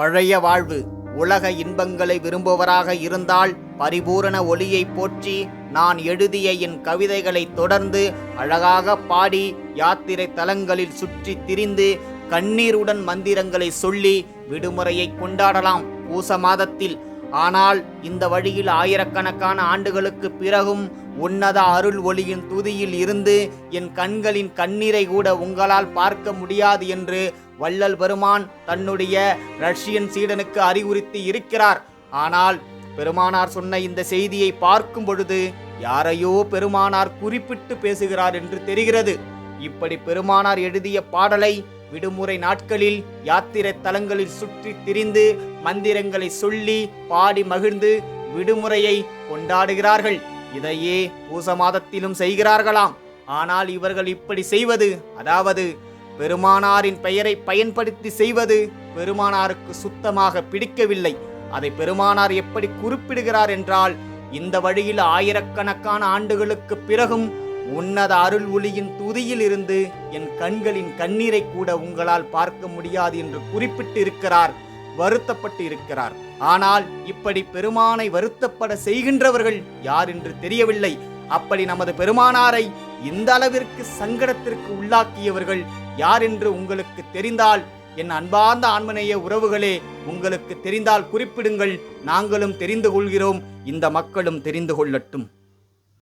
பழைய வாழ்வு. உலக இன்பங்களை விரும்புவராக இருந்தால் பரிபூரண ஒளியை போற்றி நான் எழுதிய என் கவிதைகளை தொடர்ந்து அழகாக பாடி யாத்திரை தலங்களில் சுற்றி திரிந்து கண்ணீருடன் மந்திரங்களை சொல்லி விடுமுறையை கொண்டாடலாம். பூச மாதத்தில் ஆனால் இந்த வழியில் ஆயிரக்கணக்கான ஆண்டுகளுக்கு பிறகும் உன்னத அருள் ஒளியின் துதியில் இருந்து என் கண்களின் கண்ணீரை கூட உங்களால் பார்க்க முடியாது என்று வள்ளல் பெருமான் தன்னுடைய ரஷ்யன் சீடனுக்கு அறிவுறுத்தி இருக்கிறார். ஆனால் பெருமானார் சொன்ன இந்த செய்தியை பார்க்கும் பொழுது யாரையோ பெருமானார் குறிப்பிட்டு பேசுகிறார் என்று தெரிகிறது. இப்படி பெருமானார் எழுதிய பாடலை விடுமுறை நாட்களில் யாத்திரை தலங்களில் சுற்றி திரிந்து மந்திரங்களை சொல்லி பாடி மகிழ்ந்து விடுமுறையை கொண்டாடுகிறார்கள். இதையே பூச மாதத்திலும் செய்கிறார்களாம். ஆனால் இவர்கள் இப்படி செய்வது அதாவது பெருமானாரின் பெயரை பயன்படுத்தி செய்வது பெருமானாருக்கு சுத்தமாக பிடிக்கவில்லை. அதை பெருமானார் எப்படி குறிப்பிடுகிறார் என்றால் இந்த வழியில் ஆயிரக்கணக்கான ஆண்டுகளுக்கு பிறகும் உன்னத அருள் ஒளியின் துதியில் இருந்து என் கண்களின் கண்ணீரை கூட உங்களால் பார்க்க முடியாது என்று குறிப்பிட்டு இருக்கிறார் வருத்தப்பட்டு இருக்கிறார் ஆனால் இப்படி பெருமானை வருத்தப்பட செய்கின்றவர்கள் யார் என்று தெரியவில்லை. அப்படி நமது பெருமானாரை இந்த அளவிற்கு சங்கடத்திற்கு உள்ளாக்கியவர்கள் யார் என்று உங்களுக்கு தெரிந்தால் என் அன்பார்ந்த ஆண்மனைய உறவுகளே உங்களுக்கு தெரிந்தால் குறிப்பிடுங்கள். நாங்களும் தெரிந்து கொள்கிறோம். இந்த மக்களும் தெரிந்து கொள்ளட்டும்.